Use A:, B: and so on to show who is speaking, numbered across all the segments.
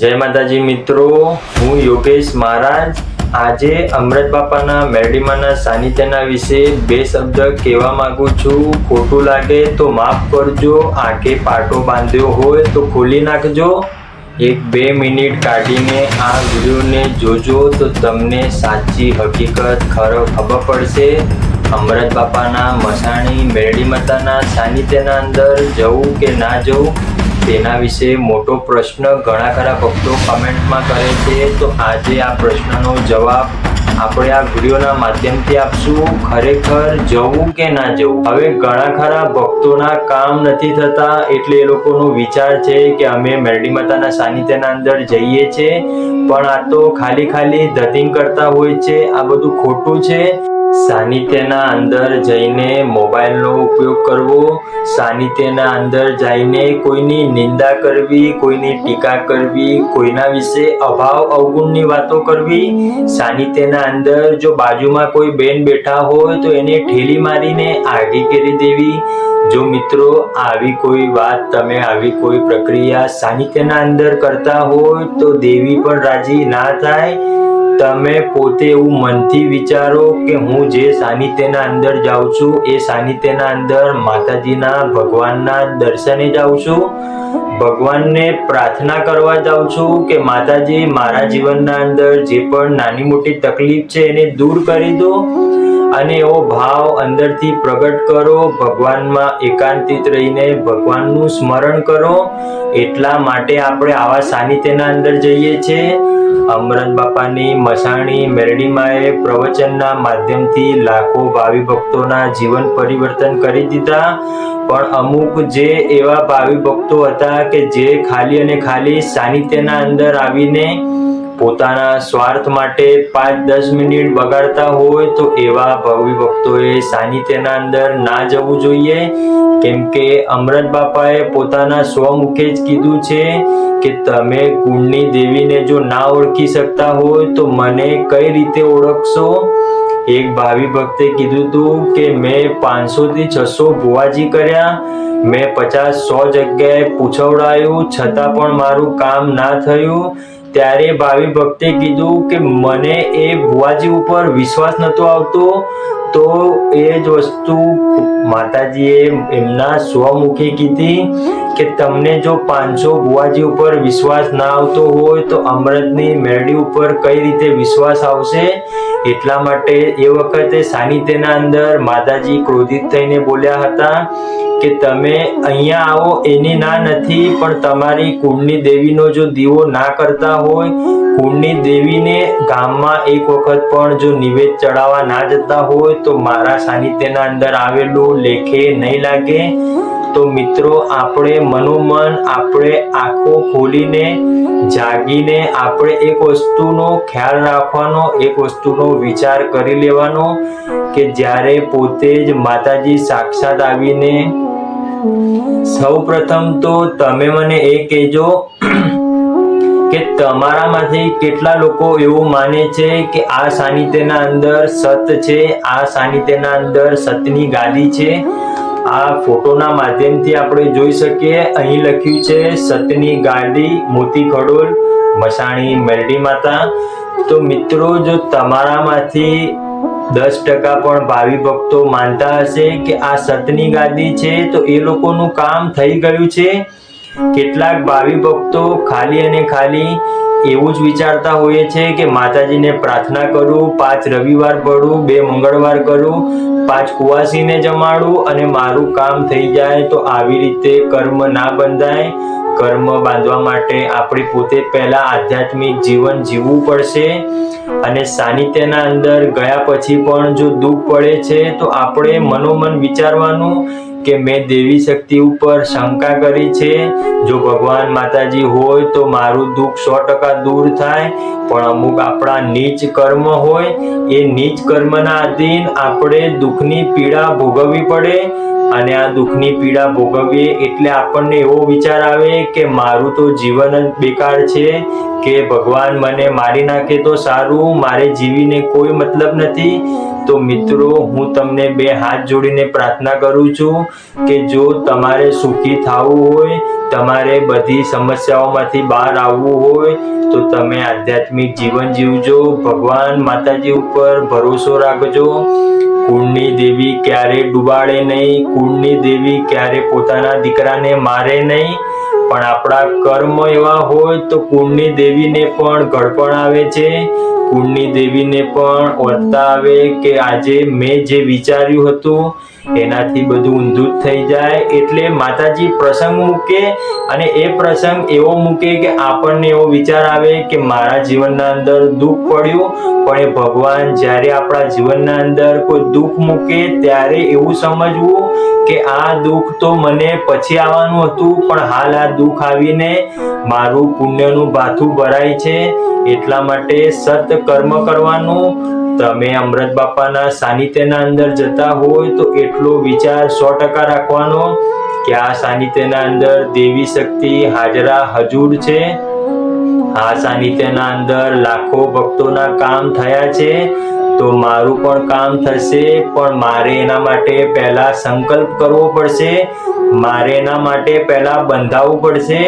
A: જય માતાજી મિત્રો, હું યોગેશ મહારાજ. આજે અમૃત બાપાના મેરડીમાના સાનિધ્યના વિશે બે શબ્દ કહેવા માંગુ છું. ખોટું લાગે તો માફ કરજો, આંખે પાટો બાંધ્યો હોય તો ખોલી નાખજો. એક બે મિનિટ કાઢીને આ વિડીયોને જોજો તો તમને સાચી હકીકત ખરો ખબર પડશે. અમૃત બાપાના મસાણી મેરડી માતાના સાનિધ્યના અંદર જવું કે ના જવું તેના વિશે મોટો પ્રશ્ન ઘણા ખરા ભક્તો કમેન્ટમાં કરે છે. તો આજે આ પ્રશ્નનો જવાબ આપણે આ વિડીયોના માધ્યમથી આપશું. ખરેખર જવું કે ના જવું? હવે ઘણા ખરા ભક્તોના કામ નથી થતા એટલે એ લોકોનો વિચાર છે કે અમે મેરડી માતાના સાનિધ્યના અંદર જઈએ છીએ પણ આ તો ખાલી ખાલી ધતિંગ કરતા હોય છે. આ બધું ખોટું છે. સાનિધ્યના અંદર જઈને મોબાઈલનો ઉપયોગ કરવો, સાનિધ્યના અંદર જઈને કોઈની નિંદા કરવી, કોઈની ટીકા કરવી, કોઈના વિશે અભાવ અવગુણની વાતો કરવી, સાનિધ્યના અંદર જો બાજુમાં કોઈ બેન બેઠા હોય તો એને ઠેલી મારીને આગી કરી દેવી. જો મિત્રો, આવી કોઈ વાત તમે, આવી કોઈ પ્રક્રિયા સાનિધ્યના અંદર કરતા હોય તો દેવી પણ રાજી ના થાય. તમે પોતે એવું મનથી વિચારો કે હું જે સાનિધ્યના અંદર જાઉં છું, એ સાનિધ્યના અંદર માતાજીના ભગવાનના દર્શને જાઉં છું, ભગવાનને પ્રાર્થના કરવા જાઉં છું કે માતાજી મારા જીવનના અંદર જે પણ નાની મોટી તકલીફ છે એને દૂર કરી દો. અને એવો ભાવ અંદરથી પ્રગટ કરો, ભગવાનમાં એકાંતિત રહીને ભગવાનનું સ્મરણ કરો. એટલા માટે આપણે આવા સાનિધ્યના અંદર જઈએ છીએ. અમરન બાપાની મસાણી મેરડીમાએ પ્રવચનના માધ્યમથી લાખો ભાવિ ભક્તોના જીવન પરિવર્તન કરી દીધા. પણ અમુક જે એવા ભાવિ ભક્તો હતા કે જે ખાલી અને ખાલી સાનિધ્યના અંદર આવીને પોતાના સ્વાર્થ માટે પાંચ દસ મિનિટ બગાડતા હોય તો એવા ભવિ ભક્તોએ સાનિધ્યના અંદર ના જવું જોઈએ. કેમ કે અમૃત બાપાએ પોતાના સ્વમુખે જ કીધું છે કે તમે ગુણની દેવીને જો ના ઓળખી શકતા હોય તો મને કઈ રીતે ઓળખશો? એક ભાવિ ભક્તે કીધું હતું કે મેં પાંચસો થી છસો ભુવાજી કર્યા. મેં પચાસ સો જગ્યાએ પૂછવડાયું, છતાં પણ મારું કામ ના થયું. ત્યારે ભાવિ ભક્તે કીધું કે મને એ ભુવાજી ઉપર વિશ્વાસ નતો આવતો, તો એ જ વસ્તુ માતાજીએ એમના સ્વમુખે કીધી કે તમને જો પાંચસો ભુવાજી ઉપર વિશ્વાસ ના આવતો હોય, તો અમૃતની મેરડી ઉપર કઈ રીતે વિશ્વાસ આવશે? એટલા માટે એ વખતે સાનિધ્યના અંદર માતાજી ક્રોધિત થઈને બોલ્યા હતા કે તમે અહીંયા આવો, એની ના નથી, પણ તમારી કુળની દેવીનો જો દીવો ના કરતા હોય કુંડની દેવીને ગામમાં એક વખત પણ જો નિવેદ ચડાવવા ના જતા હોય, તો મારા સાનિધ્યના અંદર આવેલું લેખે નહીં લાગે. તો મિત્રો, આપણે મનોમન, આપણે આંખો ખોલીને, જાગીને આપણે એક વસ્તુનો ખ્યાલ રાખવાનો, એક વસ્તુનો વિચાર કરી લેવાનો કે જ્યારે પોતે જ માતાજી સાક્ષાત આવીને, સૌ પ્રથમ તો તમે મને એ કહેજો કે તમારામાંથી કેટલા લોકો એવું માને છે કે આ સાનિધ્યના અંદર સત છે, આ સાનિધ્યના અંદર સતની ગાદી છે આ ફોટોના માધ્યમથી આપણે જોઈ શકીએ. અહીં લખ્યું છે, સતની ગાંધી, મોતી ખડોલ મસાણી, મેરડી માતા. તો મિત્રો, જો તમારામાંથી દસ ટકા પણ ભાવિ ભક્તો માનતા હશે કે આ સતની ગાદી છે, તો એ લોકોનું કામ થઈ ગયું છે. કેટલાક ભાવિ ભક્તો ખાલી અને ખાલી એવું જ વિચારતા હોઈએ છે કે માતાજીને પ્રાર્થના કરું, પાંચ રવિવાર પડું, બે મંગળવાર કરું, પાંચ કુવાસીને જમાડું અને મારું કામ થઈ જાય તો આવી રીતે કર્મ ના બંધાય. કર્મ બાંધવા માટે આપણે પોતે પહેલા આધ્યાત્મિક જીવન જીવવું પડશે અને સાનિધ્યના અંદર ગયા પછી પણ જો દુઃખ પડે છે, તો આપણે મનોમન વિચારવાનું કે મેં દેવી શક્તિ ઉપર શંકા કરી છે. જો ભગવાન માતાજી હોય તો મારું દુઃખ સો ટકા દૂર થાય, પણ અમુક આપણા નીચ કર્મ હોય, એ નીચ કર્મના આધીન આપણે દુઃખની પીડા ભોગવવી પડે. અને આ દુઃખની પીડા ભોગવીએ એટલે આપણને એવો વિચાર આવે કે મારું તો જીવન જ બેકાર છે, કે ભગવાન મને મારી નાખે તો સારું, મારે જીવીને કોઈ મતલબ નથી. તો મિત્રો, હું તમને બે હાથ જોડીને પ્રાર્થના કરું છું કે જો તમારે સુખી થવું હોય, તમારે બધી સમસ્યાઓમાંથી બહાર આવવું હોય, તો તમે આધ્યાત્મિક જીવન જીવજો, ભગવાન માતાજી ઉપર ભરોસો રાખજો. કુળની દેવી ક્યારે ડૂબાડે નહીં, કુળની દેવી ક્યારે પોતાના દીકરાને મારે નહીં. પણ આપણા કર્મ એવા હોય તો કુળની દેવીને પણ ગળપણ આવે છે. કુળની દેવીને પણ વર્તા આવે કે આજે મેં જે વિચાર્યું હતું, એનાથી બધું ઊંધું થઈ જાય. એટલે માતાજી પ્રસંગ મૂકે અને એ પ્રસંગ એવો મૂકે કે આપણને એવો વિચાર આવે કે મારા જીવનના અંદર દુઃખ પડ્યું, પણ એ ભગવાન જ્યારે આપણા જીવનના અંદર કોઈ દુઃખ મૂકે ત્યારે એવું સમજવું કે આ દુઃખ તો મને પછી આવવાનું હતું, પણ હાલ આ દુઃખ આવીને મારું પુણ્યનું ભાથું ભરાય છે. એટલા માટે સત કર્મ કરવાનું. તમે અમૃત બાપાના સાનિધ્યના અંદર જતા હોય તો એટલો વિચાર સો ટકા રાખવાનો કે આ સાનિધ્યના અંદર દેવી શક્તિ હાજરા હજુર છે. આ સાનિધ્યના અંદર લાખો ભક્તોના કામ થયા છે. તો મારું પણ કામ થશે, પણ મારે એના માટે પહેલા સંકલ્પ કરવો પડશે. મારે એના માટે પહેલા બંધાવવું પડશે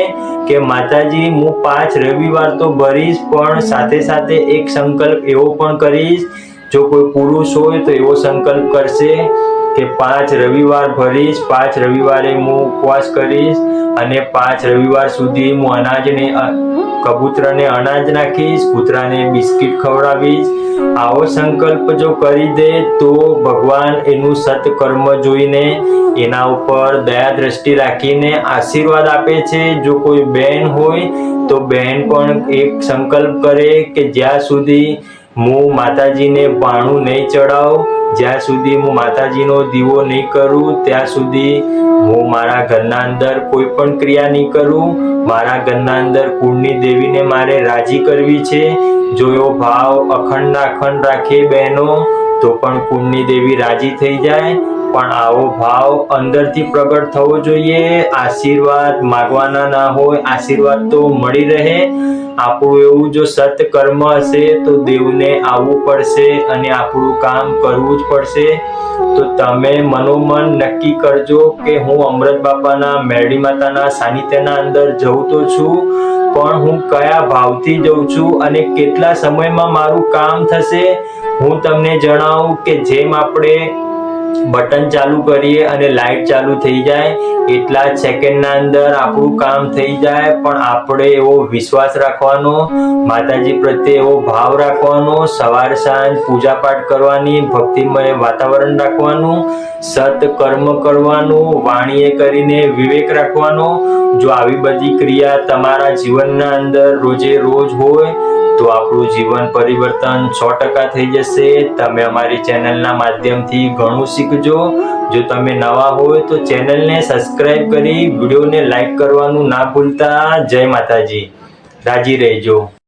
A: કે માતાજી, હું પાંચ રવિવાર તો ભરીશ, પણ સાથે સાથે એક સંકલ્પ એવો પણ કરીશ. જો કોઈ પુરુષ હોય તો એવો સંકલ્પ કરશે કે પાંચ રવિવાર ભરીશ, પાંચ રવિવારે હું ઉપવાસ કરીશ અને પાંચ રવિવાર સુધી હું અનાજને કબૂતરને અનાજ નાખીશ, કૂતરાને બિસ્કિટ ખવડાવીશ. આવો સંકલ્પ જો કરી દે, તો ભગવાન એનું સત્કર્મ જોઈને એના ઉપર દયા દ્રષ્ટિ રાખીને આશીર્વાદ આપે છે. જો કોઈ બેન હોય, તો બેન પણ એક સંકલ્પ કરે કે જ્યાં સુધી હું માતાજીને પાણું નહીં ચડાવ જ્યાં સુધી હું માતાજીનો દીવો નહીં કરું, ત્યાં સુધી હું મારા ઘરના અંદર કોઈ પણ ક્રિયા નહીં કરું. મારા ઘરના અંદર કુળની દેવીને મારે રાજી કરવી છે. જો એવો ભાવ અખંડ અખંડ રાખે બહેનો, તો પણ કુળની દેવી રાજી થઈ જાય. પણ આવો ભાવ અંદરથી પ્રગટ થવો જોઈએ. આશીર્વાદ માગવાના ના હોય, આશીર્વાદ તો મળી રહે. આપણું એવું જો સત્કર્મ હશે તો દેવને આવવું પડશે અને આપણું કામ કરવું જ પડશે. તો તમે મનોમન નક્કી કરજો કે હું અમૃત બાપાના, મેરડી માતાના સાનિધ્યના અંદર જઉં તો છું, પણ હું કયા ભાવથી જઉં છું અને કેટલા સમયમાં મારું કામ થશે, હું તમને જણાવું કે જેમ આપણે બટન ચાલુ કરીએ અને લાઇટ ચાલુ થઈ જાય. એટલા સેકન્ડના અંદર આપણું કામ થઈ જાય. પણ આપણે એવો વિશ્વાસ રાખવાનો, માતાજી પ્રત્યે એવો ભાવ રાખવાનો, સવાર સાંજ પૂજાપાઠ કરવાની ભક્તિમય વાતાવરણ રાખવાનું સત કર્મ કરવાનું, વાણીએ કરીને વિવેક રાખવાનો. જો આવી બધી ક્રિયા તમારા જીવનના અંદર રોજે રોજ હોય તો આપણું જીવન પરિવર્તન સો ટકા થઈ જશે. તમે અમારી ચેનલના માધ્યમથી ઘણું શીખજો. જો તમે નવા હોય તો ચેનલને સબસ્ક્રાઇબ કરી વિડીયોને લાઈક કરવાનું ના ભૂલતા. જય માતાજી. રાજી રહેજો.